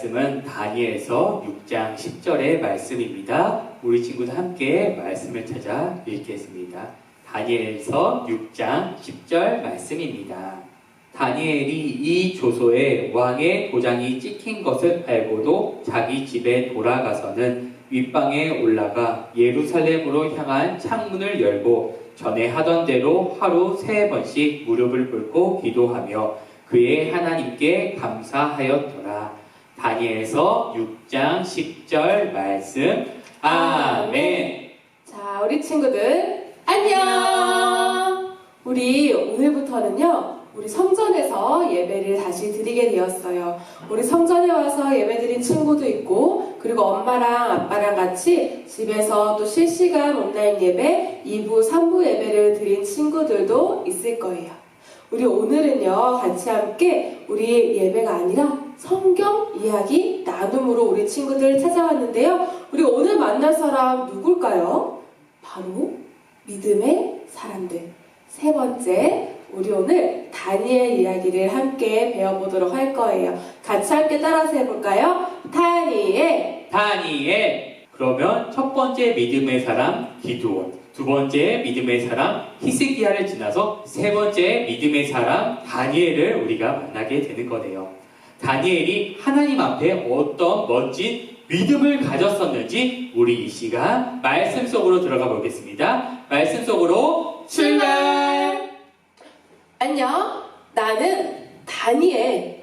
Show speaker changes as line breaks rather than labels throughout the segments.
말씀은 다니엘서 6장 10절의 말씀입니다. 우리 친구도 함께 말씀을 찾아 읽겠습니다. 다니엘서 6장 10절 말씀입니다. 다니엘이 이 조소에 왕의 도장이 찍힌 것을 알고도 자기 집에 돌아가서는 윗방에 올라가 예루살렘으로 향한 창문을 열고 전에 하던 대로 하루 세 번씩 무릎을 꿇고 기도하며 그의 하나님께 감사하였더라. 다니엘서 6장 10절 말씀. 아멘.
자, 우리 친구들, 안녕! 우리 오늘부터는요, 우리 성전에서 예배를 다시 드리게 되었어요. 우리 성전에 와서 예배 드린 친구도 있고, 그리고 엄마랑 아빠랑 같이 집에서 또 실시간 온라인 예배, 2부, 3부 예배를 드린 친구들도 있을 거예요. 우리 오늘은요, 같이 함께 우리 예배가 아니라 성경 이야기 나눔으로 우리 친구들 찾아왔는데요. 우리 오늘 만날 사람 누굴까요? 바로 믿음의 사람들. 세 번째, 우리 오늘 다니엘 이야기를 함께 배워보도록 할 거예요. 같이 함께 따라서 해볼까요? 다니엘.
다니엘. 그러면 첫 번째 믿음의 사람 기드온, 두 번째 믿음의 사람 히스기야를 지나서 세 번째 믿음의 사람 다니엘을 우리가 만나게 되는 거네요. 다니엘이 하나님 앞에 어떤 멋진 믿음을 가졌었는지 우리 이 시간 말씀 속으로 들어가 보겠습니다. 말씀 속으로 출발!
안녕. 나는 다니엘.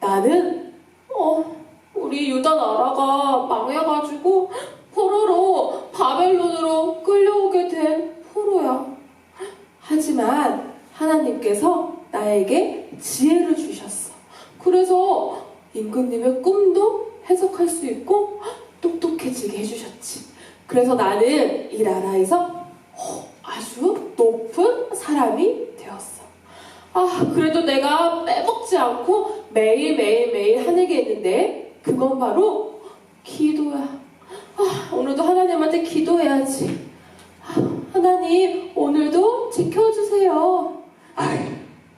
나는, 어, 우리 유다 나라가 망해가지고 포로로 바벨론으로 끌려오게 된 포로야. 하지만 하나님께서 나에게 지혜를 주셨어. 그래서 임금님의 꿈도 해석할 수 있고 똑똑해지게 해주셨지. 그래서 나는 이 나라에서 어, 아주 높은 사람이 되었어. 아, 그래도 내가 빼먹지 않고 매일매일매일 하는 게 있는데, 그건 바로 기도야. 아, 오늘도 하나님한테 기도해야지. 아, 하나님, 오늘도 지켜주세요.
아이,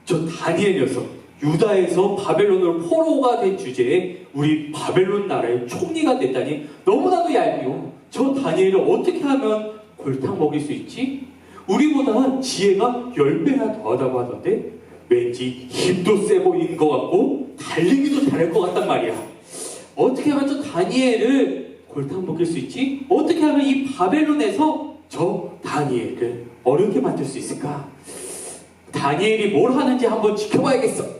저 다니엘 녀석 유다에서 바벨론으로 포로가 된 주제에 우리 바벨론 나라의 총리가 됐다니 너무나도 얄미워. 저 다니엘을 어떻게 하면 골탕 먹일 수 있지? 우리보다 지혜가 10배나 더하다고 하던데 왠지 힘도 세 보이는 것 같고 달리기도 잘할 것 같단 말이야. 어떻게 하면 저 다니엘을 골탕 먹일 수 있지? 어떻게 하면 이 바벨론에서 저 다니엘을 어렵게 만들 수 있을까? 다니엘이 뭘 하는지 한번 지켜봐야겠어.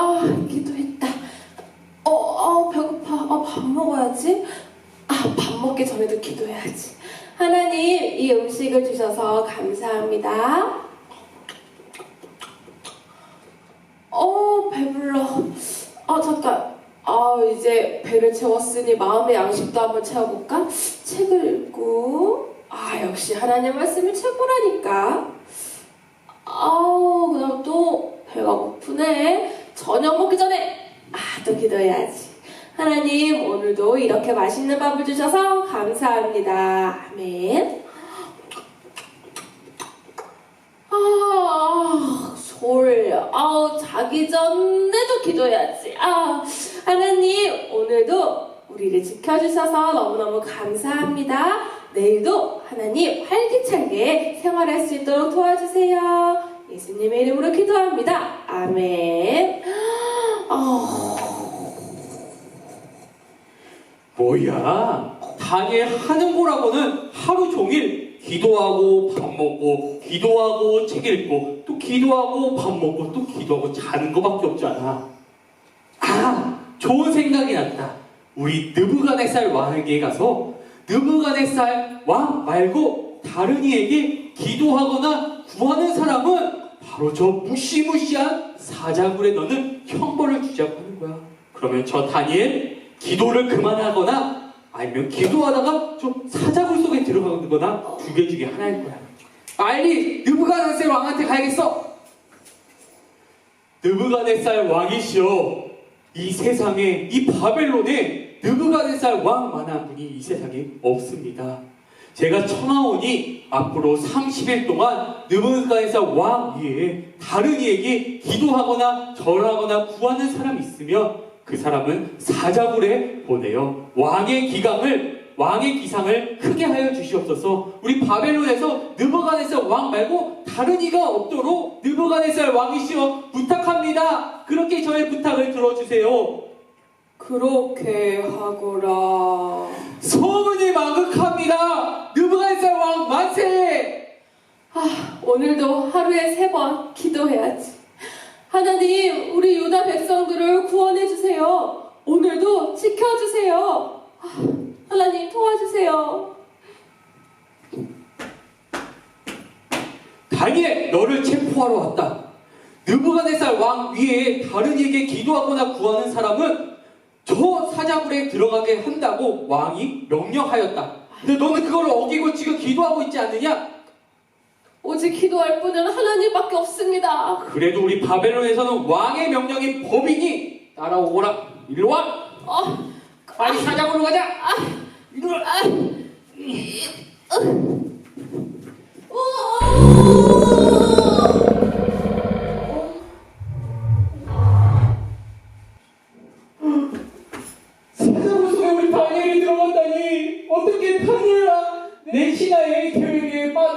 아, 기도했다. 어, 어, 배고파. 어, 밥 먹어야지. 아, 밥 먹기 전에도 기도해야지. 하나님, 이 음식을 주셔서 감사합니다. 어, 배불러. 아, 잠깐. 아, 이제 배를 채웠으니 마음의 양식도 한번 채워볼까? 책을 읽고. 아, 역시 하나님 말씀이 최고라니까. 아우, 그다음 또 배가 고프네. 저녁 먹기 전에 아, 또 기도해야지. 하나님, 오늘도 이렇게 맛있는 밥을 주셔서 감사합니다. 아멘. 아, 졸려. 아우, 자기 전에도 기도해야지. 아, 하나님, 오늘도 우리를 지켜주셔서 너무너무 감사합니다. 내일도 하나님 활기차게 생활할 수 있도록 도와주세요. 예수님의 이름으로 기도합니다. 아멘. 아,
뭐야? 다니엘 하는 거라고는 하루 종일 기도하고 밥 먹고 기도하고 책 읽고 또 기도하고 밥 먹고 또 기도하고 자는 거밖에 없잖아. 아, 좋은 생각이 났다. 우리 느부갓네살 왕에게 가서 느부갓네살 왕 말고 다른 이에게 기도하거나 구하는 사람은 바로 저 무시무시한 사자굴에 넣는 형벌을 주자고 하는 거야. 그러면 저 다니엘 기도를 그만하거나 아니면 기도하다가 좀 사자굴 속에 들어가는 거나 두 개 중에 하나일 거야. 빨리 느부갓네살 왕한테 가야겠어. 느부갓네살 왕이시여 이 세상에 이 바벨론에 느부갓네살 왕만한 분이 이 세상에 없습니다. 제가 청하오니 앞으로 30일 동안 느부갓네살 왕 위에 다른 이에게 기도하거나 절하거나 구하는 사람이 있으면 그 사람은 사자굴에 보내어 왕의 기강을 왕의 기상을 크게 하여 주시옵소서. 우리 바벨론에서 느부갓네살 왕 말고 다른 이가 없도록 느부갓네살 왕이시여 부탁합니다. 그렇게 저의 부탁을 들어주세요.
그렇게 하거라.
소문이 망극합니다. 느부갓네살 왕 만세!
아, 오늘도 하루에 세 번 기도해야지. 하나님, 우리 유다 백성들을 구원해 주세요. 오늘도 지켜주세요. 아, 하나님 도와주세요.
다니엘 너를 체포하러 왔다. 느부갓네살 왕 위에 다른 이에게 기도하거나 구하는 사람은 저 사자굴에 들어가게 한다고 왕이 명령하였다. 근데 너는 그걸 어기고 지금 기도하고 있지 않느냐?
오직 기도할 분은 하나님밖에 없습니다.
그래도 우리 바벨론에서는 왕의 명령이 법이니 따라오거라. 이리 와.
어,
빨리 사자굴로 가자. 이리 와. 사자굴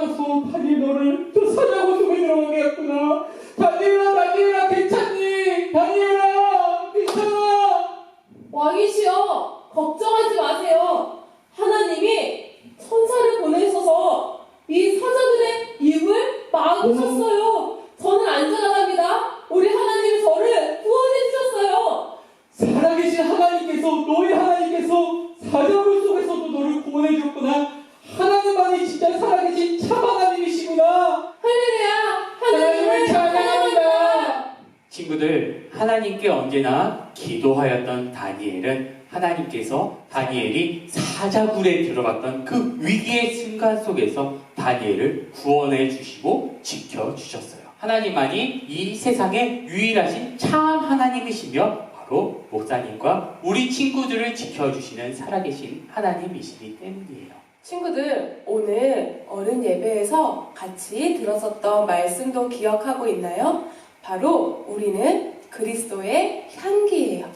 빠져서 다니엘 너를 저 사자굴 속에 들어가게 했구나. 다니엘아 다니엘아 괜찮니? 다니엘아 괜찮아?
왕이시여, 걱정하지 마세요. 하나님이 천사를 보내셔서 이 사자들의 입을 막으셨어요. 저는 안전합니다. 우리 하나님이 저를 구원해 주셨어요.
살아계신 하나님께서 너희 하나님께서 사자굴 속에서도 너를 구원해 줬구나 하나님만이 진짜 살아계신 참 하나님이시구나
할렐루야!
하나님을
하나님을
찬양합니다.
찬양합니다.
친구들, 하나님께 언제나 기도하였던 다니엘은 하나님께서 다니엘이 사자굴에 들어갔던 그 위기의 순간 속에서 다니엘을 구원해 주시고 지켜 주셨어요. 하나님만이 이 세상에 유일하신 참 하나님이시며 바로 목사님과 우리 친구들을 지켜주시는 살아계신 하나님이시기 때문이에요.
친구들, 오늘 어른 예배에서 같이 들었었던 말씀도 기억하고 있나요? 바로 우리는 그리스도의 향기예요.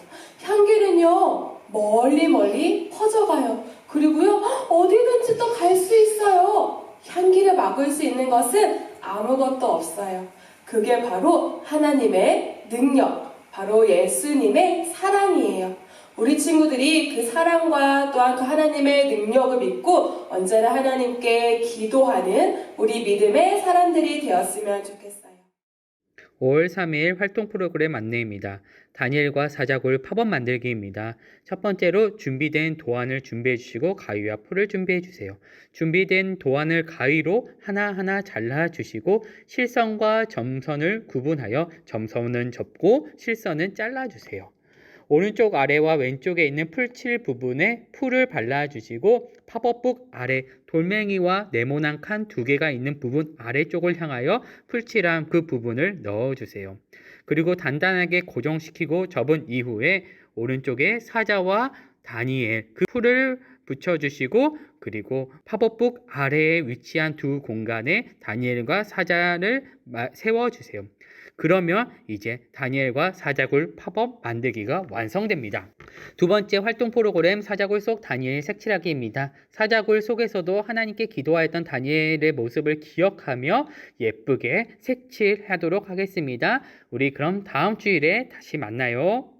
향기는요, 멀리 멀리 퍼져가요. 그리고요, 어디든지 또 갈 수 있어요. 향기를 막을 수 있는 것은 아무것도 없어요. 그게 바로 하나님의 능력, 바로 예수님의 사랑이에요. 우리 친구들이 그 사랑과 또한 그 하나님의 능력을 믿고 언제나 하나님께 기도하는 우리 믿음의 사람들이 되었으면 좋겠어요.
5월 3일 활동 프로그램 안내입니다. 다니엘과 사자굴 팝업 만들기입니다. 첫 번째로 준비된 도안을 준비해 주시고 가위와 풀을 준비해 주세요. 준비된 도안을 가위로 하나하나 잘라 주시고 실선과 점선을 구분하여 점선은 접고 실선은 잘라 주세요. 오른쪽 아래와 왼쪽에 있는 풀칠 부분에 풀을 발라주시고 팝업북 아래 돌멩이와 네모난 칸 두 개가 있는 부분 아래쪽을 향하여 풀칠한 그 부분을 넣어주세요. 그리고 단단하게 고정시키고 접은 이후에 오른쪽에 사자와 다니엘 그 풀을 붙여주시고 그리고 팝업북 아래에 위치한 두 공간에 다니엘과 사자를 마- 세워주세요. 그러면 이제 다니엘과 사자굴 팝업 만들기가 완성됩니다. 두 번째 활동 프로그램 사자굴 속 다니엘 색칠하기입니다. 사자굴 속에서도 하나님께 기도하였던 다니엘의 모습을 기억하며 예쁘게 색칠하도록 하겠습니다. 우리 그럼 다음 주일에 다시 만나요.